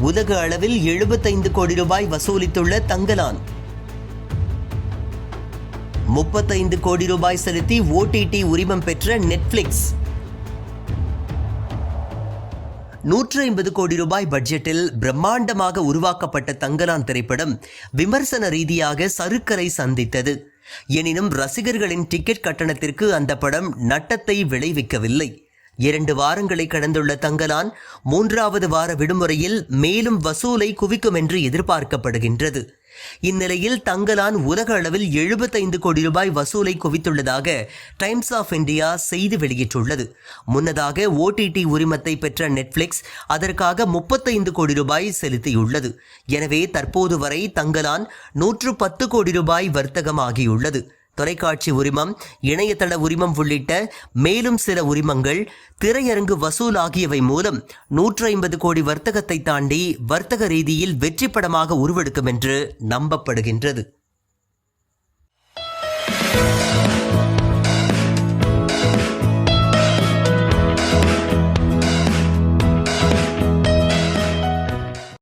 உலக அளவில் எழுபத்தைந்து கோடி ரூபாய் வசூலித்துள்ள தங்கலான். முப்பத்தைந்து கோடி ரூபாய் செலுத்தி ஓடிடி உரிமம் பெற்ற நெட்ஃபிளிக்ஸ் நூற்று ஐம்பது கோடி ரூபாய் பட்ஜெட்டில் பிரம்மாண்டமாக உருவாக்கப்பட்ட தங்கலான் திரைப்படம் விமர்சன ரீதியாக சருக்கரை சந்தித்தது. எனினும் ரசிகர்களின் டிக்கெட் கட்டணத்திற்கு அந்த படம் நட்டத்தை விளைவிக்கவில்லை. இரண்டு வாரங்களை கடந்துள்ள தங்கலான் மூன்றாவது வார விடுமுறையில் மேலும் வசூலை குவிக்கும் என்று எதிர்பார்க்கப்படுகின்றது. இந்நிலையில் தங்கலான் உலக அளவில் எழுபத்தைந்து கோடி ரூபாய் வசூலை குவித்துள்ளதாக டைம்ஸ் ஆஃப் இந்தியா செய்தி வெளியிட்டுள்ளது. முன்னதாக ஓடிடி உரிமத்தை பெற்ற நெட்ஃபிளிக்ஸ் அதற்காக முப்பத்தைந்து கோடி ரூபாய் செலுத்தியுள்ளது. எனவே தற்போது வரை தங்கலான் நூற்று பத்து கோடி ரூபாய் வர்த்தகமாகியுள்ளது. தொலைக்காட்சி உரிமம் இணையதள உரிமம் உள்ளிட்ட மேலும் சில உரிமங்கள் திரையரங்கு வசூல் ஆகியவை மூலம் நூற்று ஐம்பது கோடி வர்த்தகத்தை தாண்டி வர்த்தக ரீதியில் வெற்றி படமாக உருவெடுக்கும் என்று நம்பப்படுகின்றது.